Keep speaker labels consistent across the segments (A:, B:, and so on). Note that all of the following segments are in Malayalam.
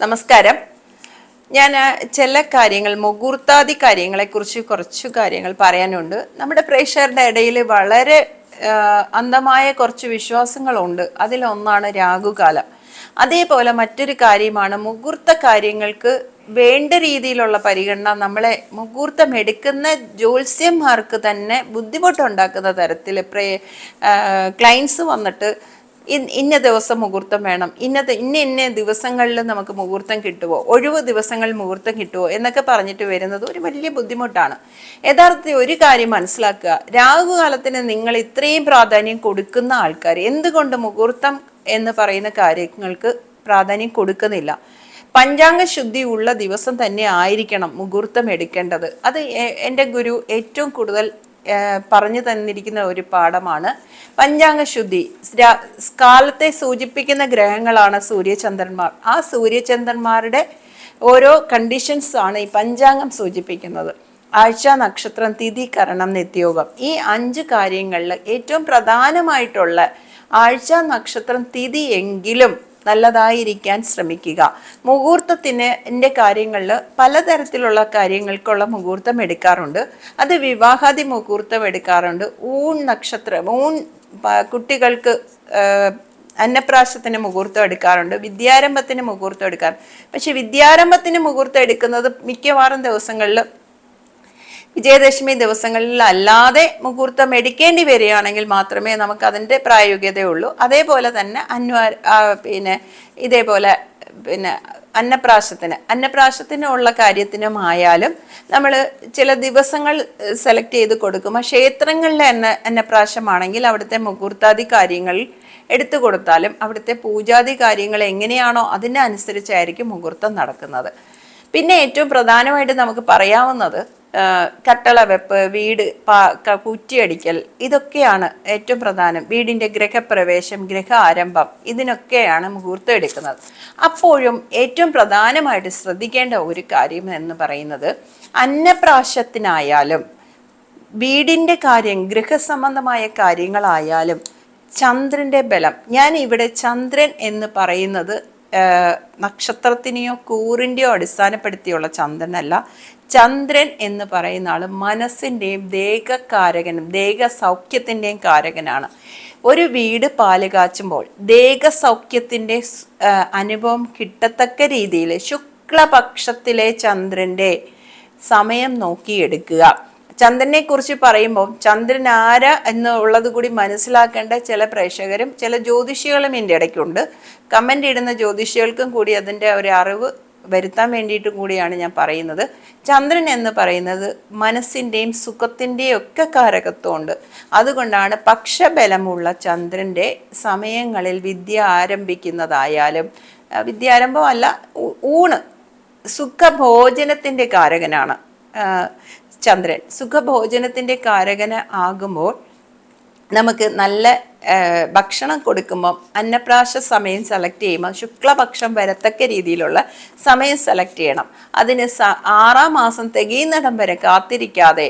A: നമസ്കാരം. ഞാൻ ചില കാര്യങ്ങൾ മുഹൂർത്താദി കാര്യങ്ങളെക്കുറിച്ച് കുറച്ച് കാര്യങ്ങൾ പറയാനുണ്ട്. നമ്മുടെ പ്രേക്ഷകരുടെ ഇടയിൽ വളരെ അന്ധമായ കുറച്ച് വിശ്വാസങ്ങളുണ്ട്. അതിലൊന്നാണ് രാഹുകാലം. അതേപോലെ മറ്റൊരു കാര്യമാണ് മുഹൂർത്ത കാര്യങ്ങൾക്ക് വേണ്ട രീതിയിലുള്ള പരിഗണന നമ്മളെ മുഹൂർത്തം എടുക്കുന്ന ജ്യോത്സ്യന്മാർക്ക് തന്നെ ബുദ്ധിമുട്ടുണ്ടാക്കുന്ന തരത്തിൽ പ്രേ ക്ലയൻസ് വന്നിട്ട് ഇന്ന ദിവസം മുഹൂർത്തം വേണം. ഇന്നത്തെ ഇന്ന ഇന്ന ദിവസങ്ങളിൽ നമുക്ക് മുഹൂർത്തം കിട്ടുമോ ഒഴിവ് ദിവസങ്ങൾ മുഹൂർത്തം കിട്ടുമോ എന്നൊക്കെ പറഞ്ഞിട്ട് വരുന്നത് ഒരു വലിയ ബുദ്ധിമുട്ടാണ്. യഥാർത്ഥത്തിൽ ഒരു കാര്യം മനസ്സിലാക്കുക. രാഹുകാലത്തിന് നിങ്ങൾ ഇത്രയും പ്രാധാന്യം കൊടുക്കുന്ന ആൾക്കാർ എന്തുകൊണ്ട് മുഹൂർത്തം എന്ന് പറയുന്ന കാര്യങ്ങൾക്ക് പ്രാധാന്യം കൊടുക്കുന്നില്ല? പഞ്ചാംഗ ശുദ്ധി ഉള്ള ദിവസം തന്നെ ആയിരിക്കണം മുഹൂർത്തം എടുക്കേണ്ടത്. അത് എന്റെ ഗുരു ഏറ്റവും കൂടുതൽ പറഞ്ഞു തന്നിരിക്കുന്ന ഒരു പാഠമാണ്. പഞ്ചാംഗ ശുദ്ധി കാലത്തെ സൂചിപ്പിക്കുന്ന ഗ്രഹങ്ങളാണ് സൂര്യചന്ദ്രന്മാർ. ആ സൂര്യചന്ദ്രന്മാരുടെ ഓരോ കണ്ടീഷൻസ് ആണ് ഈ പഞ്ചാംഗം സൂചിപ്പിക്കുന്നത്. ആഴ്ച നക്ഷത്രം തിഥി കരണം നിത്യോഗം. ഈ അഞ്ച് കാര്യങ്ങളിൽ ഏറ്റവും പ്രധാനമായിട്ടുള്ള ആഴ്ച നക്ഷത്രം തിഥി എങ്കിലും നല്ലതായിരിക്കാൻ ശ്രമിക്കുക. മുഹൂർത്തത്തിന് എന്റെ കാര്യങ്ങളിൽ പലതരത്തിലുള്ള കാര്യങ്ങൾക്കുള്ള മുഹൂർത്തം എടുക്കാറുണ്ട്. അത് വിവാഹാദി മുഹൂർത്തം എടുക്കാറുണ്ട്. ഊൺ നക്ഷത്രം ഊൺ കുട്ടികൾക്ക് അന്നപ്രാശത്തിന് മുഹൂർത്തം എടുക്കാറുണ്ട്. വിദ്യാരംഭത്തിന് മുഹൂർത്തം എടുക്കാറുണ്ട്. പക്ഷെ വിദ്യാരംഭത്തിന് മുഹൂർത്തം എടുക്കുന്നത് മിക്കവാറും ദിവസങ്ങളിൽ വിജയദശമി ദിവസങ്ങളിൽ അല്ലാതെ മുഹൂർത്തം എടുക്കേണ്ടി വരികയാണെങ്കിൽ മാത്രമേ നമുക്ക് അതിന്റെ പ്രായോഗികതയുള്ളൂ. അതേപോലെ തന്നെ അന്വാ പിന്നെ ഇതേപോലെ പിന്നെ അന്നപ്രാശത്തിന്. അന്നപ്രാശത്തിനുള്ള കാര്യത്തിനുമായാലും നമ്മൾ ചില ദിവസങ്ങൾ സെലക്ട് ചെയ്ത് കൊടുക്കും. ആ ക്ഷേത്രങ്ങളിലെ അന്ന അന്നപ്രാശമാണെങ്കിൽ അവിടുത്തെ മുഹൂർത്താദി കാര്യങ്ങൾ എടുത്തു കൊടുത്താലും അവിടുത്തെ പൂജാതി കാര്യങ്ങൾ എങ്ങനെയാണോ അതിനനുസരിച്ചായിരിക്കും മുഹൂർത്തം നടക്കുന്നത്. പിന്നെ ഏറ്റവും പ്രധാനമായിട്ട് നമുക്ക് പറയാവുന്നത് ആ, കട്ടള വെപ്പ് വീട് കുറ്റിയടിക്കൽ ഇതൊക്കെയാണ് ഏറ്റവും പ്രധാനം. വീടിന്റെ ഗ്രഹപ്രവേശം ഗ്രഹ ആരംഭം ഇതിനൊക്കെയാണ് മുഹൂർത്തം എടുക്കുന്നത്. അപ്പോഴും ഏറ്റവും പ്രധാനമായിട്ട് ശ്രദ്ധിക്കേണ്ട ഒരു കാര്യം എന്ന് പറയുന്നത് അന്നപ്രാശത്തിനായാലും വീടിന്റെ കാര്യം ഗൃഹസംബന്ധമായ കാര്യങ്ങളായാലും ചന്ദ്രന്റെ ബലം. ഞാൻ ഇവിടെ ചന്ദ്രൻ എന്ന് പറയുന്നത് നക്ഷത്രത്തിനെയോ കൂറിന്റെയോ അടിസ്ഥാനപ്പെടുത്തിയുള്ള ചന്ദ്രനല്ല ചന്ദ്രൻ എന്ന് പറയുന്ന ആൾ മനസ്സിന്റെയും ദേഹകാരകനും ദേഹസൗഖ്യത്തിന്റെയും കാരകനാണ്. ഒരു വീട് പാൽ കാച്ചുമ്പോൾ ദേഹസൗഖ്യത്തിന്റെ അനുഭവം കിട്ടത്തക്ക രീതിയിൽ ശുക്ലപക്ഷത്തിലെ ചന്ദ്രന്റെ സമയം നോക്കിയെടുക്കുക. ചന്ദ്രനെ കുറിച്ച് പറയുമ്പോൾ ചന്ദ്രൻ ആര എന്നുള്ളത് കൂടി മനസ്സിലാക്കേണ്ട ചില പ്രേക്ഷകരും ചില ജ്യോതിഷികളും എന്റെ ഇടയ്ക്കുണ്ട്. കമന്റ് ഇടുന്ന ജ്യോതിഷികൾക്കും കൂടി അതിന്റെ ഒരു അറിവ് വരുത്താൻ വേണ്ടിയിട്ടും കൂടിയാണ് ഞാൻ പറയുന്നത്. ചന്ദ്രൻ എന്ന് പറയുന്നത് മനസ്സിന്റെയും സുഖത്തിന്റെയും ഒക്കെ കാരകത്വമുണ്ട്. അതുകൊണ്ടാണ് പക്ഷബലമുള്ള ചന്ദ്രന്റെ സമയങ്ങളിൽ വിദ്യ ആരംഭിക്കുന്നതായാലും വിദ്യ വിദ്യാരംഭമല്ല ഊണ് സുഖഭോജനത്തിന്റെ കാരകനാണ്. ചന്ദ്രൻ. സുഖഭോജനത്തിന്റെ കാരകന ആകുമ്പോൾ നമുക്ക് നല്ല ഭക്ഷണം കൊടുക്കുമ്പോൾ അന്നപ്രാശ സമയം സെലക്ട് ചെയ്യുമ്പോൾ ശുക്ലപക്ഷം വരത്തക്ക രീതിയിലുള്ള സമയം സെലക്ട് ചെയ്യണം. അതിന് ആറാം മാസം തികയുന്നിടം വരെ കാത്തിരിക്കാതെ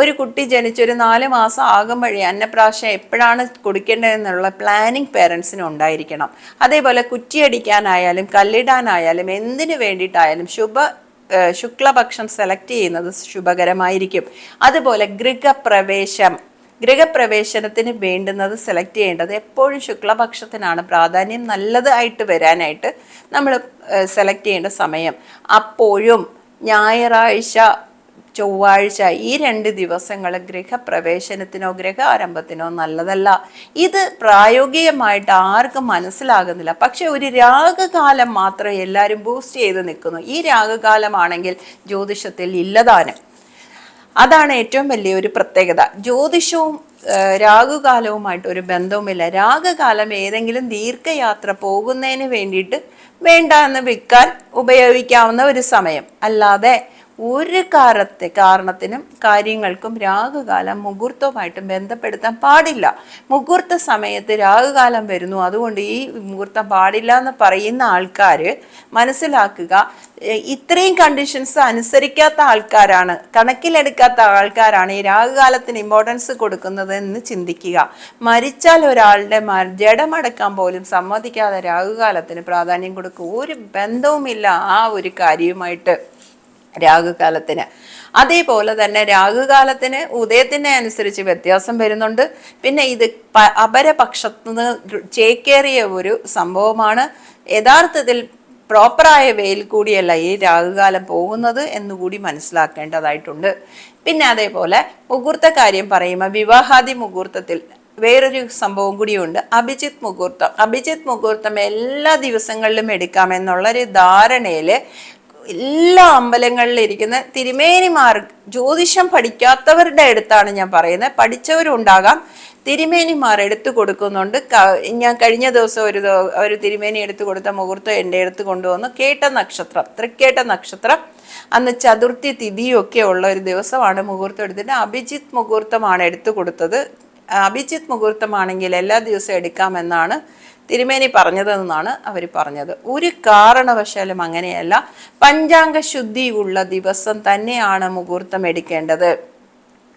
A: ഒരു കുട്ടി ജനിച്ചൊരു നാല് മാസം ആകുമ്പോഴേ അന്നപ്രാശം എപ്പോഴാണ് കൊടുക്കേണ്ടതെന്നുള്ള പ്ലാനിങ് പേരൻസിന് ഉണ്ടായിരിക്കണം. അതേപോലെ കുറ്റിയടിക്കാനായാലും കല്ലിടാനായാലും എന്തിനു വേണ്ടിയിട്ടായാലും ശുഭ ശുക്ലപക്ഷം സെലക്ട് ചെയ്യുന്നത് ശുഭകരമായിരിക്കും. അതുപോലെ ഗൃഹപ്രവേശം. ഗൃഹപ്രവേശനത്തിന് വേണ്ടുന്നത് സെലക്ട് ചെയ്യേണ്ടത് എപ്പോഴും ശുക്ലപക്ഷത്തിനാണ്. പ്രാധാന്യം നല്ലതായിട്ട് വരാനായിട്ട് നമ്മൾ സെലക്ട് ചെയ്യേണ്ട സമയം. അപ്പോഴും ഞായറാഴ്ച ചൊവ്വാഴ്ച ഈ രണ്ട് ദിവസങ്ങൾ ഗൃഹപ്രവേശനത്തിനോ ഗൃഹ ആരംഭത്തിനോ നല്ലതല്ല. ഇത് പ്രായോഗികമായിട്ട് ആർക്കും മനസ്സിലാകുന്നില്ല. പക്ഷെ ഒരു രാഗകാലം മാത്രം എല്ലാവരും ബൂസ്റ്റ് ചെയ്ത് നിൽക്കുന്നു. ഈ രാഗകാലമാണെങ്കിൽ ജ്യോതിഷത്തിൽ ഇല്ലതാണ് അതാണ് ഏറ്റവും വലിയൊരു പ്രത്യേകത. ജ്യോതിഷവും രാഗുകാലവുമായിട്ട് ഒരു ബന്ധവുമില്ല. രാഗകാലം ഏതെങ്കിലും ദീർഘയാത്ര പോകുന്നതിന് വേണ്ടിയിട്ട് വേണ്ട എന്ന് വിൽക്കാൻ ഉപയോഗിക്കാവുന്ന ഒരു സമയം. അല്ലാതെ ഒരു കാരത്തെ കാരണത്തിനും കാര്യങ്ങൾക്കും രാഹുകാലം മുഹൂർത്തവുമായിട്ടും ബന്ധപ്പെടുത്താൻ പാടില്ല. മുഹൂർത്ത സമയത്ത് രാഹുകാലം വരുന്നു. അതുകൊണ്ട് ഈ മുഹൂർത്തം പാടില്ല എന്ന് പറയുന്ന ആൾക്കാർ മനസ്സിലാക്കുക ഇത്രയും കണ്ടീഷൻസ് അനുസരിക്കാത്ത ആൾക്കാരാണ് കണക്കിലെടുക്കാത്ത ആൾക്കാരാണ് ഈ രാഹുകാലത്തിന് ഇമ്പോർട്ടൻസ് കൊടുക്കുന്നത് എന്ന് ചിന്തിക്കുക. മരിച്ചാൽ ഒരാളുടെ ജഡമടക്കാൻ പോലും സമ്മതിക്കാതെ രാഹുകാലത്തിന് പ്രാധാന്യം കൊടുക്കുക. ഒരു ബന്ധവുമില്ല ആ ഒരു കാര്യവുമായിട്ട്. രാഹുകാലത്തിന് അതേപോലെ തന്നെ രാഹുകാലത്തിന് ഉദയത്തിനെ അനുസരിച്ച് വ്യത്യാസം വരുന്നുണ്ട്. പിന്നെ ഇത് അപരപക്ഷത്തു നിന്ന് ചേക്കേറിയ ഒരു സംഭവമാണ്. യഥാർത്ഥത്തിൽ പ്രോപ്പറായ വെയിൽ കൂടിയല്ല ഈ രാഹുകാലം പോകുന്നത് എന്നുകൂടി മനസ്സിലാക്കേണ്ടതായിട്ടുണ്ട്. പിന്നെ അതേപോലെ മുഹൂർത്ത കാര്യം പറയുമ്പോൾ വിവാഹാദി മുഹൂർത്തത്തിൽ വേറൊരു സംഭവം കൂടിയുണ്ട്. അഭിജിത് മുഹൂർത്തം. അഭിജിത് മുഹൂർത്തം എല്ലാ ദിവസങ്ങളിലും എടുക്കാമെന്നുള്ളൊരു ധാരണയിൽ എല്ലാ അമ്പലങ്ങളിലും ഇരിക്കുന്ന തിരുമേനിമാർ ജ്യോതിഷം പഠിക്കാത്തവരുടെ അടുത്താണ് ഞാൻ പറയുന്നത്. പഠിച്ചവരുണ്ടാകാം. തിരുമേനിമാർ എടുത്തു കൊടുക്കുന്നുണ്ട്. ഞാൻ കഴിഞ്ഞ ദിവസം ഒരു ഒരു തിരുമേനി എടുത്തു കൊടുത്ത മുഹൂർത്തം എന്റെ അടുത്ത് കൊണ്ടുവന്നു. കേട്ട നക്ഷത്രം തൃക്കേട്ട നക്ഷത്രം. അന്ന് ചതുർത്ഥി തിഥിയൊക്കെ ഉള്ള ഒരു ദിവസമാണ് മുഹൂർത്തം എടുത്തിട്ട്. അഭിജിത്ത് മുഹൂർത്തമാണ് എടുത്തു കൊടുത്തത്. അഭിജിത്ത് മുഹൂർത്തമാണെങ്കിൽ എല്ലാ ദിവസവും എടുക്കാമെന്നാണ് തിരുമേനി പറഞ്ഞതെന്നാണ് അവർ പറഞ്ഞത്. ഒരു കാരണവശാലും അങ്ങനെയല്ല പഞ്ചാംഗ ശുദ്ധി ഉള്ള ദിവസം തന്നെയാണ് മുഹൂർത്തം എടുക്കേണ്ടത്.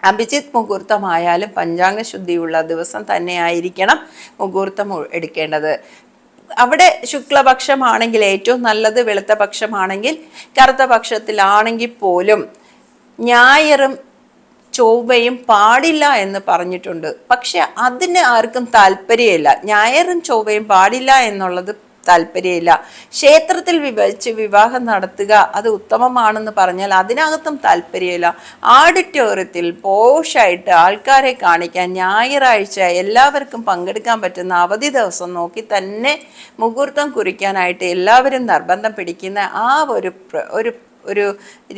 A: അഭിജിത്ത് മുഹൂർത്തമായാലും പഞ്ചാംഗ ശുദ്ധിയുള്ള ദിവസം തന്നെ ആയിരിക്കണം മുഹൂർത്തം എടുക്കേണ്ടത്. അവിടെ ശുക്ലപക്ഷമാണെങ്കിൽ ഏറ്റവും നല്ലത് വെളുത്ത പക്ഷമാണെങ്കിൽ കറുത്ത പക്ഷത്തിലാണെങ്കിൽ പോലും ഞായറും ചൊവ്വയും പാടില്ല എന്ന് പറഞ്ഞിട്ടുണ്ട്. പക്ഷെ അതിന് ആർക്കും താല്പര്യമില്ല. ഞായറും ചൊവ്വയും പാടില്ല എന്നുള്ളത് താല്പര്യമില്ല. ക്ഷേത്രത്തിൽ വിവച്ച് വിവാഹം നടത്തുക അത് ഉത്തമമാണെന്ന് പറഞ്ഞാൽ അതിനകത്തും താല്പര്യമില്ല. ആഡിറ്റോറിയത്തിൽ പോഷായിട്ട് ആൾക്കാരെ കാണിക്കാൻ ഞായറാഴ്ച എല്ലാവർക്കും പങ്കെടുക്കാൻ പറ്റുന്ന അവധി ദിവസം നോക്കി തന്നെ മുഹൂർത്തം കുറിക്കാനായിട്ട് എല്ലാവരും നിർബന്ധം പിടിക്കുന്ന ആ ഒരു ഒരു ഒരു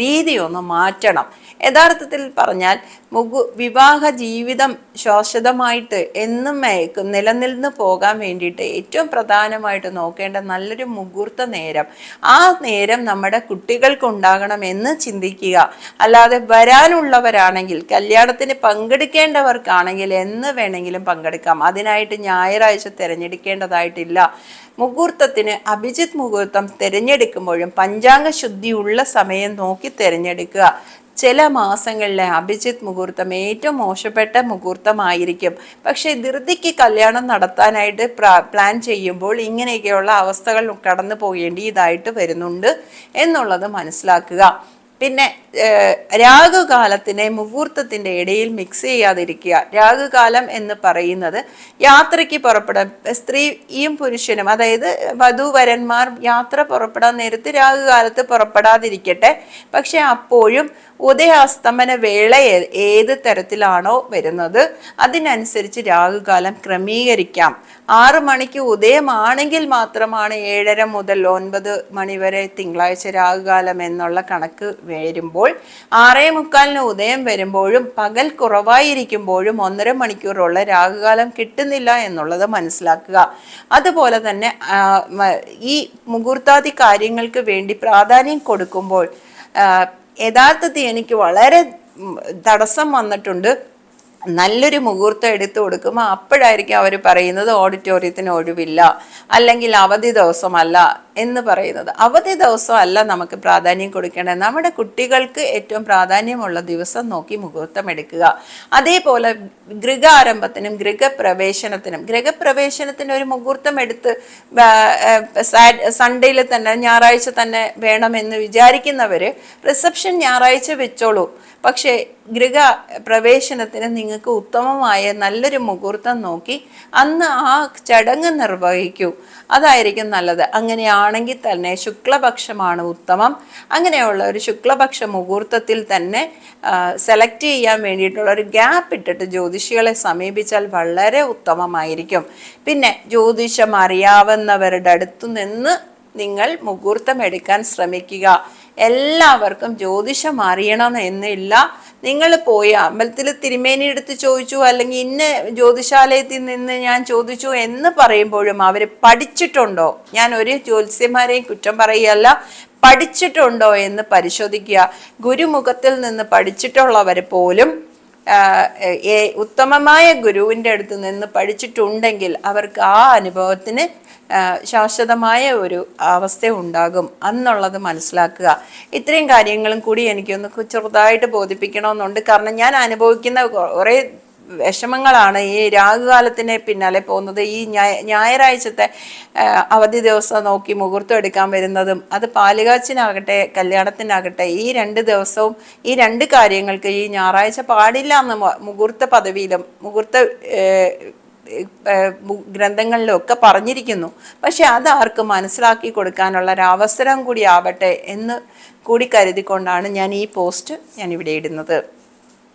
A: രീതി ഒന്ന് മാറ്റണം. യഥാർത്ഥത്തിൽ പറഞ്ഞാൽ മുഗു വിവാഹ ജീവിതം ശാശ്വതമായിട്ട് എന്നും നിലനിന്ന് പോകാൻ വേണ്ടിയിട്ട് ഏറ്റവും പ്രധാനമായിട്ട് നോക്കേണ്ട നല്ലൊരു മുഹൂർത്ത നേരം. ആ നേരം നമ്മുടെ കുട്ടികൾക്കുണ്ടാകണം എന്ന് ചിന്തിക്കുക. അല്ലാതെ വരാനുള്ളവരാണെങ്കിൽ കല്യാണത്തിന് പങ്കെടുക്കേണ്ടവർക്കാണെങ്കിൽ എന്ന് വേണമെങ്കിലും പങ്കെടുക്കാം. അതിനായിട്ട് ഞായറാഴ്ച തിരഞ്ഞെടുക്കേണ്ടതായിട്ടില്ല. മുഹൂർത്തത്തിന് അഭിജിത് മുഹൂർത്തം തിരഞ്ഞെടുക്കുമ്പോഴും പഞ്ചാംഗ ശുദ്ധിയുള്ള സമയം നോക്കി തിരഞ്ഞെടുക്കുക. ചില മാസങ്ങളിലെ അഭിജിത്ത് മുഹൂർത്തം ഏറ്റവും മോശപ്പെട്ട മുഹൂർത്തമായിരിക്കും. പക്ഷേ ധൃതിക്ക് കല്യാണം നടത്താനായിട്ട് പ്ലാൻ ചെയ്യുമ്പോൾ ഇങ്ങനെയൊക്കെയുള്ള അവസ്ഥകൾ കടന്നു പോകേണ്ടി ഇതായിട്ട് വരുന്നുണ്ട് എന്നുള്ളത് മനസ്സിലാക്കുക. പിന്നെ രാഘുകാലത്തിനെ മുഹൂർത്തത്തിന്റെ ഇടയിൽ മിക്സ് ചെയ്യാതിരിക്കുക. രാഘുകാലം എന്ന് പറയുന്നത് യാത്രയ്ക്ക് പുറപ്പെടാൻ സ്ത്രീയും പുരുഷനും അതായത് വധുവരന്മാർ യാത്ര പുറപ്പെടാൻ നേരത്ത് രാഘുകാലത്ത് പുറപ്പെടാതിരിക്കട്ടെ. പക്ഷെ അപ്പോഴും ഉദയാസ്തമന വേള ഏത് തരത്തിലാണോ വരുന്നത് അതിനനുസരിച്ച് രാഘുകാലം ക്രമീകരിക്കാം. ആറ് മണിക്ക് ഉദയമാണെങ്കിൽ മാത്രമാണ് ഏഴര മുതൽ ഒൻപത് മണിവരെ തിങ്കളാഴ്ച രാഘുകാലം എന്നുള്ള കണക്ക് വരുമ്പോൾ ആറേ മുക്കാലിന് ഉദയം വരുമ്പോഴും പകൽ കുറവായിരിക്കുമ്പോഴും ഒന്നര മണിക്കൂറുള്ള രാഹുകാലം കിട്ടുന്നില്ല എന്നുള്ളത് മനസ്സിലാക്കുക. അതുപോലെ തന്നെ ഈ മുഹൂർത്താദി കാര്യങ്ങൾക്ക് വേണ്ടി പ്രാധാന്യം കൊടുക്കുമ്പോൾ യഥാർത്ഥത്തിൽ എനിക്ക് വളരെ തടസ്സം വന്നിട്ടുണ്ട്. നല്ലൊരു മുഹൂർത്തം എടുത്തു കൊടുക്കുമ്പോൾ അപ്പോഴായിരിക്കും അവർ പറയുന്നത് ഓഡിറ്റോറിയത്തിന് ഒഴിവില്ല അല്ലെങ്കിൽ അവധി ദിവസമല്ല എന്ന് പറയുന്നത്. അവധി ദിവസമല്ല നമുക്ക് പ്രാധാന്യം കൊടുക്കേണ്ടത്. നമ്മുടെ കുട്ടികൾക്ക് ഏറ്റവും പ്രാധാന്യമുള്ള ദിവസം നോക്കി മുഹൂർത്തം എടുക്കുക. അതേപോലെ ഗൃഹാരംഭത്തിനും ഗൃഹപ്രവേശനത്തിനും ഗൃഹപ്രവേശനത്തിന് ഒരു മുഹൂർത്തം എടുത്ത് സൺഡേയിൽ തന്നെ ഞായറാഴ്ച തന്നെ വേണമെന്ന് വിചാരിക്കുന്നവർ റിസപ്ഷൻ ഞായറാഴ്ച വെച്ചോളൂ. പക്ഷേ ഗൃഹ പ്രവേശനത്തിന് നിങ്ങൾക്ക് ഉത്തമമായ നല്ലൊരു മുഹൂർത്തം നോക്കി അന്ന് ആ ചടങ്ങ് നിർവഹിക്കൂ. അതായിരിക്കും നല്ലത്. അങ്ങനെയാണെങ്കിൽ തന്നെ ശുക്ലപക്ഷമാണ് ഉത്തമം. അങ്ങനെയുള്ള ഒരു ശുക്ലപക്ഷ മുഹൂർത്തത്തിൽ തന്നെ സെലക്ട് ചെയ്യാൻ വേണ്ടിയിട്ടുള്ള ഒരു ഗ്യാപ്പ് ഇട്ടിട്ട് ജ്യോതിഷികളെ സമീപിച്ചാൽ വളരെ ഉത്തമമായിരിക്കും. പിന്നെ ജ്യോതിഷം അറിയാവുന്നവരുടെ അടുത്തു നിന്ന് നിങ്ങൾ മുഹൂർത്തം എടുക്കാൻ ശ്രമിക്കുക. എല്ലാവർക്കും ജ്യോതിഷം അറിയണം എന്നില്ല. നിങ്ങൾ പോയി അമ്പലത്തിൽ തിരുമേനി എടുത്ത് ചോദിച്ചു അല്ലെങ്കിൽ ഇന്ന ജ്യോതിശാലയത്തിൽ നിന്ന് ഞാൻ ചോദിച്ചു എന്ന് പറയുമ്പോഴും അവർ പഠിച്ചിട്ടുണ്ടോ? ഞാൻ ഒരു ജ്യോത്സ്യന്മാരെയും കുറ്റം പറയുകയല്ല. പഠിച്ചിട്ടുണ്ടോ എന്ന് പരിശോധിക്കുക. ഗുരുമുഖത്തിൽ നിന്ന് പഠിച്ചിട്ടുള്ളവർ പോലും ഉത്തമമായ ഗുരുവിന്റെ അടുത്ത് നിന്ന് പഠിച്ചിട്ടുണ്ടെങ്കിൽ അവർക്ക് ആ അനുഭവത്തിന് ശാശ്വതമായ ഒരു അവസ്ഥ ഉണ്ടാകും എന്നുള്ളത് മനസ്സിലാക്കുക. ഇത്രയും കാര്യങ്ങളും കൂടി എനിക്കൊന്ന് ചെറുതായിട്ട് ബോധിപ്പിക്കണമെന്നുണ്ട്. കാരണം ഞാൻ അനുഭവിക്കുന്ന കുറേ വിഷമങ്ങളാണ് ഈ രാഹുകാലത്തിന് പിന്നാലെ പോകുന്നത്. ഈ ഞായ- ഞായറാഴ്ചത്തെ അവധി ദിവസം നോക്കി മുഹൂർത്തം എടുക്കാൻ വരുന്നതും അത് പാലുകാച്ചിനാകട്ടെ കല്യാണത്തിനാകട്ടെ ഈ രണ്ട് ദിവസവും ഈ രണ്ട് കാര്യങ്ങൾക്ക് ഈ ഞായറാഴ്ച പാടില്ല എന്ന് മുഹൂർത്ത പദവിയിലും മുഹൂർത്ത ഗ്രന്ഥങ്ങളിലും ഒക്കെ പറഞ്ഞിരിക്കുന്നു. പക്ഷെ ആർക്കും മനസ്സിലാക്കി കൊടുക്കാനുള്ള ഒരു അവസരം കൂടി ആവട്ടെ എന്ന് കൂടി കരുതിക്കൊണ്ടാണ് ഞാൻ ഈ പോസ്റ്റ് ഞാൻ ഇവിടെ ഇടുന്നത്.